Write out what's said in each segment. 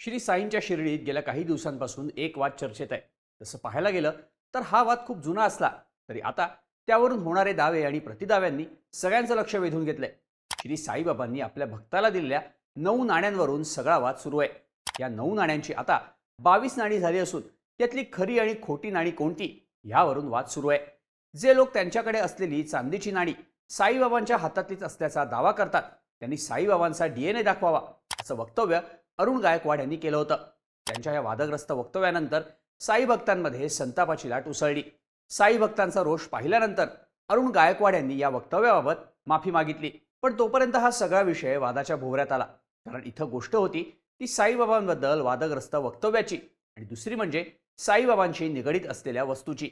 श्री साईंच्या शिर्डीत गेल्या काही दिवसांपासून एक वाद चर्चेत आहे. तसं पाहायला गेलं तर हा वाद खूप जुना असला तरी आता त्यावरून होणारे दावे आणि प्रतिदाव्यांनी सगळ्यांचं लक्ष वेधून घेतलंय. श्री साईबाबांनी आपल्या भक्ताला दिलेल्या नऊ नाण्यांवरून सगळा वाद सुरू आहे. या नऊ नाण्यांची आता बावीस नाणी झाली असून त्यातली खरी आणि खोटी नाणी कोणती यावरून वाद सुरू आहे. जे लोक त्यांच्याकडे असलेली चांदीची नाणी साईबाबांच्या हातातलीच असल्याचा दावा करतात. त्यांनी साईबाबांचा डीएनए दाखवावा असं वक्तव्य अरुण गायकवाड यांनी केलं होतं. त्यांच्या या वादग्रस्त वक्तव्यानंतर साई भक्तांमध्ये संतापाची लाट उसळली. साई भक्तांचा रोष पाहिल्यानंतर अरुण गायकवाड यांनी या वक्तव्याबाबत माफी मागितली. पण तोपर्यंत हा सगळा विषय वादाच्या भोवऱ्यात आला. कारण इथं गोष्ट होती ती साईबाबांबद्दल वादग्रस्त वक्तव्याची आणि दुसरी म्हणजे साईबाबांशी निगडीत असलेल्या वस्तूची.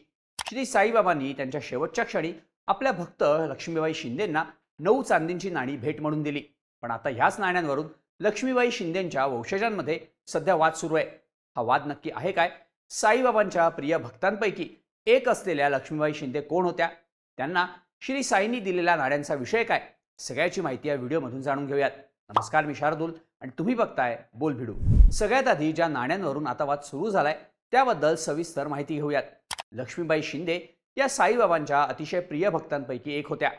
श्री साईबाबांनी त्यांच्या शेवटच्या क्षणी आपल्या भक्त लक्ष्मीबाई शिंदेंना नऊ चांदींची नाणी भेट म्हणून दिली. पण आता ह्याच नाण्यांवरून लक्ष्मीबाई शिंदेंच्या वंशजांमध्ये सध्या वाद सुरू आहे. हा वाद नक्की आहे काय? साईबाबांच्या प्रिय भक्तांपैकी एक असलेल्या लक्ष्मीबाई शिंदे कोण होत्या? त्यांना श्री साईंनी दिलेल्या नाण्यांचा विषय काय? सगळ्याची माहिती या व्हिडिओमधून जाणून घेऊयात. नमस्कार मी शार्दूल आणि तुम्ही बघताय बोल भिडू. सगळ्यात आधी ज्या नाण्यांवरून आता वाद सुरू झालाय त्याबद्दल सविस्तर माहिती घेऊयात. लक्ष्मीबाई शिंदे या साईबाबांच्या अतिशय प्रिय भक्तांपैकी एक होत्या.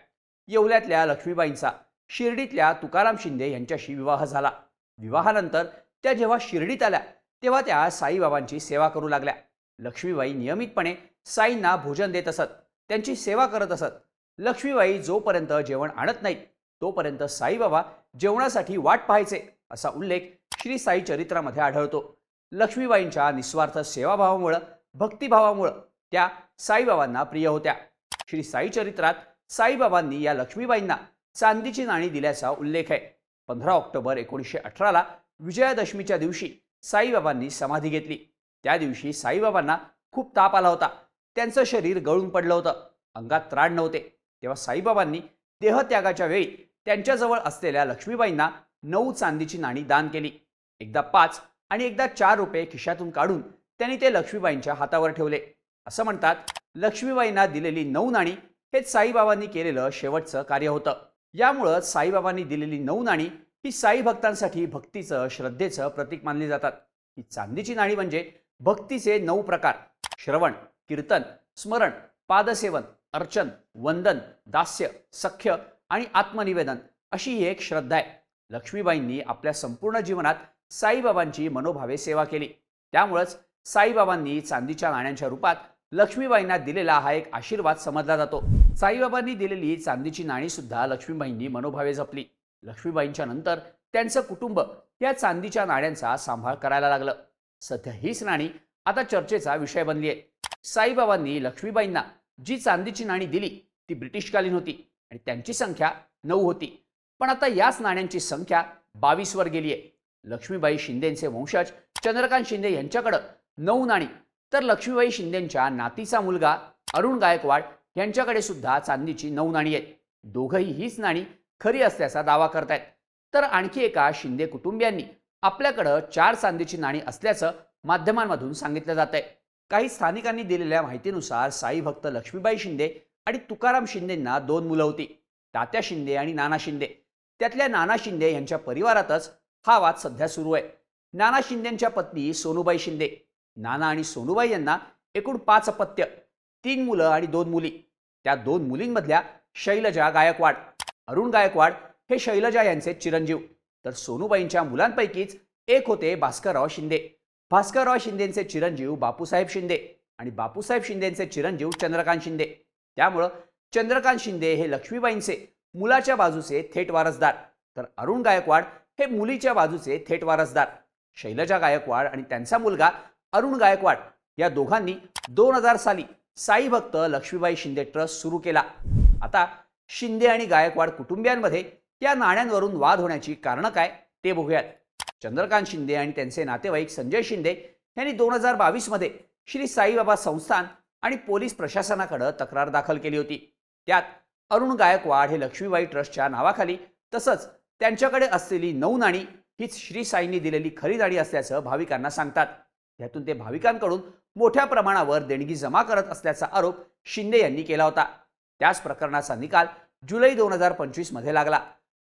येवल्यातल्या लक्ष्मीबाईंचा शिर्डीतल्या तुकाराम शिंदे यांच्याशी विवाह झाला. विवाहानंतर त्या जेव्हा शिर्डीत आल्या तेव्हा त्या साईबाबांची सेवा करू लागल्या. लक्ष्मीबाई नियमितपणे साईंना भोजन देत असत त्यांची सेवा करत असत. लक्ष्मीबाई जोपर्यंत जेवण आणत नाहीत तोपर्यंत साईबाबा जेवणासाठी वाट पाहायचे असा उल्लेख श्री साई चरित्रामध्ये आढळतो. लक्ष्मीबाईंच्या निस्वार्थ सेवाभावामुळं भक्तिभावामुळं त्या साईबाबांना प्रिय होत्या. श्री साई चरित्रात साईबाबांनी या लक्ष्मीबाईंना चांदीची नाणी दिल्याचा उल्लेख आहे. पंधरा ऑक्टोबर एकोणीसशे अठराला विजयादशमीच्या दिवशी साईबाबांनी समाधी घेतली. त्या दिवशी साईबाबांना खूप ताप आला होता. त्यांचं शरीर गळून पडलं होतं. अंगात त्राण नव्हते. तेव्हा साईबाबांनी देहत्यागाच्या वेळी त्यांच्याजवळ असलेल्या लक्ष्मीबाईंना नऊ चांदीची नाणी दान केली. एकदा पाच आणि एकदा चार रुपये खिशातून काढून त्यांनी ते लक्ष्मीबाईंच्या हातावर ठेवले. असं म्हणतात लक्ष्मीबाईंना दिलेली नऊ नाणी हेच साईबाबांनी केलेलं शेवटचं कार्य होतं. यामुळं साईबाबांनी दिलेली नऊ नाणी ही साई भक्तांसाठी भक्तीचं श्रद्धेचं प्रतीक मानली जातात. ही चांदीची नाणी म्हणजे भक्तीचे नऊ प्रकार. श्रवण कीर्तन स्मरण पादसेवन अर्चन वंदन दास्य सख्य आणि आत्मनिवेदन अशी ही एक श्रद्धा आहे. लक्ष्मीबाईंनी आपल्या संपूर्ण जीवनात साईबाबांची मनोभावे सेवा केली. त्यामुळंच साईबाबांनी चांदीच्या नाण्यांच्या रूपात लक्ष्मीबाईंना दिलेला हा एक आशीर्वाद समजला जातो. साईबाबांनी दिलेली चांदीची नाणी सुद्धा लक्ष्मीबाईंनी मनोभावे जपली. लक्ष्मीबाईंच्या नंतर त्यांचं कुटुंब या चांदीच्या नाण्यांचा सांभाळ करायला लागलं. सध्या हीच नाणी आता चर्चेचा विषय बनली आहे. साईबाबांनी लक्ष्मीबाईंना जी चांदीची नाणी दिली ती ब्रिटिशकालीन होती आणि त्यांची संख्या नऊ होती. पण आता याच नाण्यांची संख्या बावीसवर गेली आहे. लक्ष्मीबाई शिंदेचे वंशज चंद्रकांत शिंदे यांच्याकडं नऊ नाणी तर लक्ष्मीबाई शिंदेंच्या नातीचा मुलगा अरुण गायकवाड यांच्याकडे सुद्धा चांदीची नऊ नाणी आहेत. दोघंही हीच नाणी खरी असल्याचा दावा करतायत. तर आणखी एका शिंदे कुटुंबियांनी आपल्याकडं चार चांदीची नाणी असल्याचं माध्यमांमधून सांगितलं जात आहे काही स्थानिकांनी दिलेल्या माहितीनुसार साई भक्त लक्ष्मीबाई शिंदे आणि तुकाराम शिंदेंना दोन मुलं होती. तात्या शिंदे आणि नाना शिंदे. त्यातल्या नाना शिंदे यांच्या परिवारातच हा वाद सध्या सुरू आहे. नाना शिंदेंच्या पत्नी सोनूबाई शिंदे. नाना आणि सोनूबाई यांना एकूण पाच अपत्य तीन मुलं आणि दोन मुली. त्या दोन मुलींमधल्या शैलजा गायकवाड अरुण गायकवाड हे शैलजा यांचे चिरंजीव. तर सोनूबाईंच्या मुलांपैकीच एक होते भास्करराव शिंदे. भास्करराव शिंदेचे चिरंजीव बापूसाहेब शिंदे आणि बापूसाहेब शिंदेचे चिरंजीव चंद्रकांत शिंदे. त्यामुळं चंद्रकांत शिंदे हे लक्ष्मीबाईंचे मुलाच्या बाजूचे थेट वारसदार. तर अरुण गायकवाड हे मुलीच्या बाजूचे थेट वारसदार. शैलजा गायकवाड आणि त्यांचा मुलगा अरुण गायकवाड या दोघांनी दोन हजार साली साई भक्त लक्ष्मीबाई शिंदे ट्रस्ट सुरू केला. आता शिंदे आणि गायकवाड कुटुंबियांमध्ये या नाण्यांवरून वाद होण्याची कारणं काय ते बघूयात. चंद्रकांत शिंदे आणि त्यांचे नातेवाईक संजय शिंदे यांनी दोन हजार बावीसमध्ये श्री साईबाबा संस्थान आणि पोलीस प्रशासनाकडे तक्रार दाखल केली होती. त्यात अरुण गायकवाड हे लक्ष्मीबाई ट्रस्टच्या नावाखाली तसंच त्यांच्याकडे असलेली नऊ नाणी हीच श्री साईंनी दिलेली खरी नाणी असल्याचं भाविकांना सांगतात. यातून ते भाविकांकडून मोठ्या प्रमाणावर देणगी जमा करत असल्याचा आरोप शिंदे यांनी केला होता. त्याच प्रकरणाचा निकाल जुलै दोन हजार पंचवीसमध्ये लागला.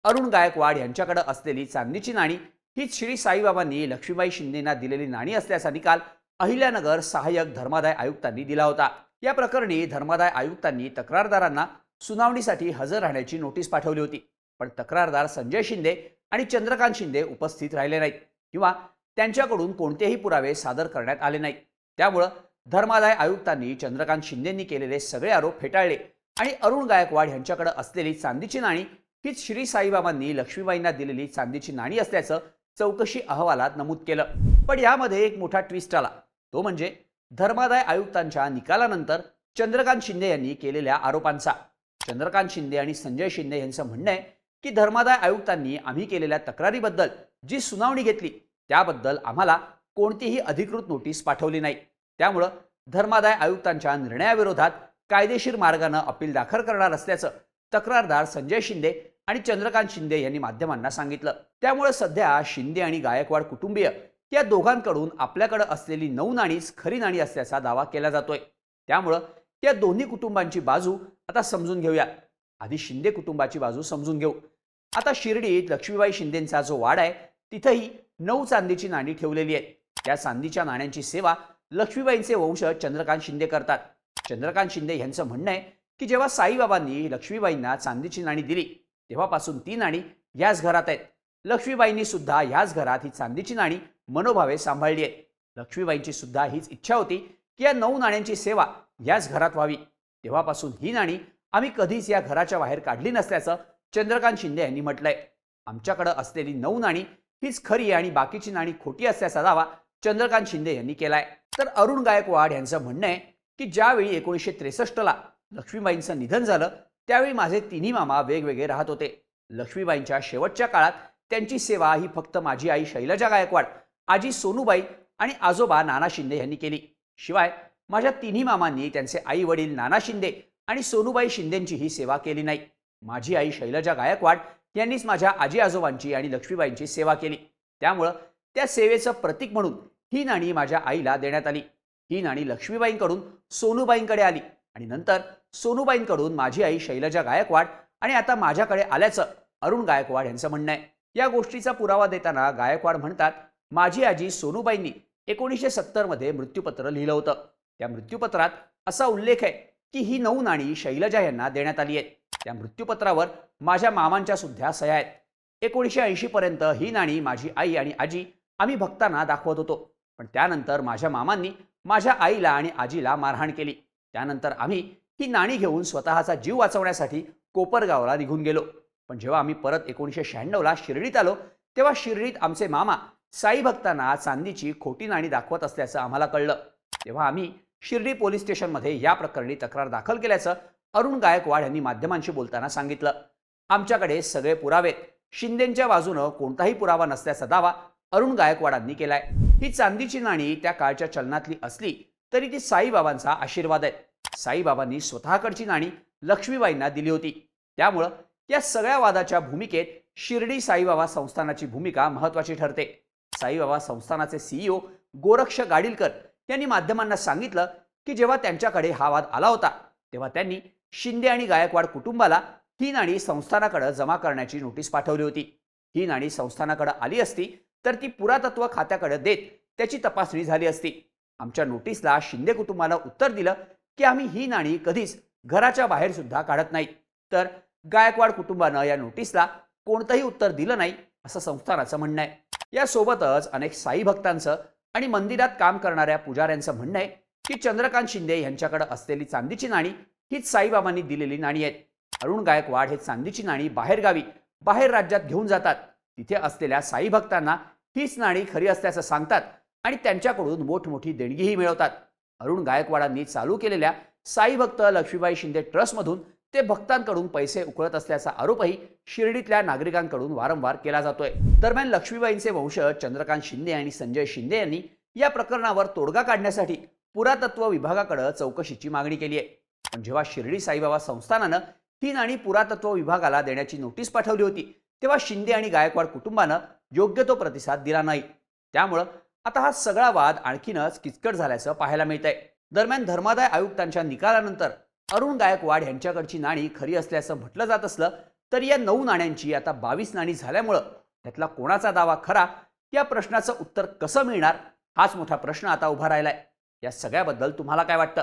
अरुण गायकवाड यांच्याकडे असलेली चांदीची नाणी हीच श्री साईबाबांनी लक्ष्मीबाई शिंदेना दिलेली नाणी असल्याचा निकाल अहिल्यानगर सहाय्यक धर्मादाय आयुक्तांनी दिला होता. या प्रकरणी धर्मादाय आयुक्तांनी तक्रारदारांना सुनावणीसाठी हजर राहण्याची नोटीस पाठवली होती. पण तक्रारदार संजय शिंदे आणि चंद्रकांत शिंदे उपस्थित राहिले नाहीत किंवा त्यांच्याकडून कोणतेही पुरावे सादर करण्यात आले नाहीत. त्यामुळं धर्मादाय आयुक्तांनी चंद्रकांत शिंदेंनी केलेले सगळे आरोप फेटाळले आणि अरुण गायकवाड यांच्याकडे असलेली चांदीची नाणी हीच श्री साईबाबांनी लक्ष्मीबाईंना दिलेली चांदीची नाणी असल्याचं चौकशी अहवालात नमूद केलं. पण यामध्ये एक मोठा ट्विस्ट आला. तो म्हणजे धर्मादाय आयुक्तांच्या निकालानंतर चंद्रकांत शिंदे यांनी केलेल्या आरोपांचा. चंद्रकांत शिंदे आणि संजय शिंदे यांचं म्हणणं आहे की धर्मादाय आयुक्तांनी आम्ही केलेल्या तक्रारीबद्दल जी सुनावणी घेतली त्याबद्दल आम्हाला कोणतीही अधिकृत नोटीस पाठवली नाही. त्यामुळं धर्मादाय आयुक्तांच्या निर्णयाविरोधात कायदेशीर मार्गानं अपील दाखल करणार असल्याचं तक्रारदार संजय शिंदे आणि चंद्रकांत शिंदे यांनी माध्यमांना सांगितलं. त्यामुळे सध्या शिंदे आणि गायकवाड कुटुंबीय या दोघांकडून आपल्याकडे असलेली नऊ नाणीच खरी नाणी असल्याचा दावा केला जातोय. त्यामुळं या दोन्ही कुटुंबांची बाजू आता समजून घेऊया. आधी शिंदे कुटुंबाची बाजू समजून घेऊ. आता शिर्डीत लक्ष्मीबाई शिंदेंचा जो वाड आहे तिथंही नऊ चांदीची नाणी ठेवलेली आहेत. त्या चांदीच्या नाण्यांची सेवा लक्ष्मीबाईंचे वंश चंद्रकांत शिंदे करतात. चंद्रकांत शिंदे यांचं म्हणणं आहे की जेव्हा साईबाबांनी लक्ष्मीबाईंना चांदीची नाणी दिली तेव्हापासून ती नाणी याच घरात आहेत. लक्ष्मीबाईंनी सुद्धा ह्याच घरात ही चांदीची नाणी मनोभावे सांभाळली आहेत. लक्ष्मीबाईंची सुद्धा हीच इच्छा होती की या नऊ नाण्यांची सेवा याच घरात व्हावी. तेव्हापासून ही नाणी आम्ही कधीच या घराच्या बाहेर काढली नसल्याचं चंद्रकांत शिंदे यांनी म्हटलंय. आमच्याकडं असलेली नऊ नाणी हीच खरी आणि बाकीची नाणी खोटी असल्याचा दावा चंद्रकांत शिंदे यांनी केलाय. तर अरुण गायकवाड यांचं म्हणणं आहे की ज्यावेळी एकोणीसशे त्रेसष्टला लक्ष्मीबाईंचं निधन झालं त्यावेळी माझे तिन्ही मामा वेगवेगळे राहत होते. लक्ष्मीबाईंच्या शेवटच्या काळात त्यांची सेवा ही फक्त माझी आई शैलजा गायकवाड आजी सोनूबाई आणि आजोबा नाना शिंदे यांनी केली. शिवाय माझ्या तिन्ही मामांनी त्यांचे आई वडील नाना शिंदे आणि सोनूबाई शिंदेंची ही सेवा केली नाही. माझी आई शैलजा गायकवाड यांनीच माझ्या आजी आजोबांची आणि लक्ष्मीबाईंची सेवा केली. त्यामुळं त्या सेवेचं प्रतीक म्हणून ही नाणी माझ्या आईला देण्यात आली. ही नाणी लक्ष्मीबाईंकडून सोनूबाईंकडे आली आणि नंतर सोनूबाईंकडून माझी आई शैलजा गायकवाड आणि आता माझ्याकडे आल्याचं अरुण गायकवाड यांचं म्हणणं आहे. या गोष्टीचा पुरावा देताना गायकवाड म्हणतात माझी आजी सोनूबाईंनी एकोणीसशे सत्तरमध्ये मृत्यूपत्र लिहिलं होतं. त्या मृत्यूपत्रात असा उल्लेख आहे की ही नऊ नाणी शैलजा यांना देण्यात आली आहेत. त्या मृत्यूपत्रावर माझ्या मामांच्या सुद्धा सह्या आहेत. एकोणीसशे ऐंशीपर्यंत ही नाणी माझी आई आणि आजी आम्ही भक्तांना दाखवत होतो. पण त्यानंतर माझ्या मामांनी माझ्या आईला आणि आजीला मारहाण केली. त्यानंतर आम्ही ही नाणी घेऊन स्वतःचा जीव वाचवण्यासाठी कोपरगावला निघून गेलो. पण जेव्हा आम्ही परत एकोणीसशे शहाण्णवला शिर्डीत आलो तेव्हा शिर्डीत आमचे मामा साई भक्तांना चांदीची खोटी नाणी दाखवत असल्याचं आम्हाला कळलं. तेव्हा आम्ही शिर्डी पोलीस स्टेशनमध्ये या प्रकरणी तक्रार दाखल केल्याचं अरुण गायकवाड यांनी माध्यमांशी बोलताना सांगितलं आमच्याकडे सगळे पुरावे शिंदेच्या शिंदेंच्या बाजूनं कोणताही पुरावा नसल्याचा दावा अरुण गायकवाडांनी केलाय. ही चांदीची नाणी त्या काळच्या चलनातली असली तरी ती साईबाबांचा आशीर्वाद आहे साईबाबांनी स्वतःकडची नाणी लक्ष्मीबाईंना दिली होती. त्यामुळं या सगळ्या वादाच्या भूमिकेत शिर्डी साईबाबा संस्थानाची भूमिका महत्वाची ठरते. साईबाबा संस्थानाचे सीईओ गोरक्ष गाडीलकर यांनी माध्यमांना सांगितलं की जेव्हा त्यांच्याकडे हा वाद आला होता तेव्हा त्यांनी शिंदे आणि गायकवाड कुटुंबाला ही नाणी संस्थानाकडे जमा करण्याची नोटीस पाठवली होती. ही नाणी संस्थानाकडे आली असती तर ती पुरातत्व खात्याकडे देत त्याची तपासणी झाली असती. आमच्या नोटीसला शिंदे कुटुंबाला उत्तर दिलं की आम्ही ही नाणी कधीच घराच्या बाहेर सुद्धा काढत नाहीत तर गायकवाड कुटुंबानं या नोटीसला कोणतंही उत्तर दिलं नाही असं संस्थानाचं म्हणणं आहे. यासोबतच अनेक साई भक्तांचं आणि मंदिरात काम करणाऱ्या पुजाऱ्यांचं म्हणणं आहे की चंद्रकांत शिंदे यांच्याकडे असलेली चांदीची नाणी हीच साईबाबांनी दिलेली नाणी आहेत. अरुण गायकवाड हे चांदीची नाणी बाहेरगावी बाहेर राज्यात घेऊन जातात. तिथे असलेल्या साई भक्तांना हीच नाणी खरी असल्याचं सांगतात आणि त्यांच्याकडून मोठमोठी देणगीही मिळवतात. अरुण गायकवाडांनी चालू केलेल्या साई भक्त लक्ष्मीबाई शिंदे ट्रस्टमधून ते भक्तांकडून पैसे उकळत असल्याचा आरोपही शिर्डीतल्या नागरिकांकडून वारंवार केला जातोय. दरम्यान लक्ष्मीबाईंचे वंश चंद्रकांत शिंदे आणि संजय शिंदे यांनी या प्रकरणावर तोडगा काढण्यासाठी पुरातत्व विभागाकडे चौकशीची मागणी केली आहे. पण जेव्हा शिर्डी साईबाबा संस्थानानं ही नाणी पुरातत्व विभागाला देण्याची नोटीस पाठवली होती तेव्हा शिंदे आणि गायकवाड कुटुंबानं योग्य तो प्रतिसाद दिला नाही. त्यामुळं आता हा सगळा वाद आणखीनच किचकट झाल्याचं पाहायला मिळतंय. दरम्यान धर्मादाय आयुक्तांच्या निकालानंतर अरुण गायकवाड यांच्याकडची नाणी खरी असल्याचं म्हटलं जात असलं तर या नऊ नाण्यांची आता बावीस नाणी झाल्यामुळं त्यातला कोणाचा दावा खरा या प्रश्नाचं उत्तर कसं मिळणार हाच मोठा प्रश्न आता उभा राहिलाय. या सगळ्याबद्दल तुम्हाला काय वाटतं?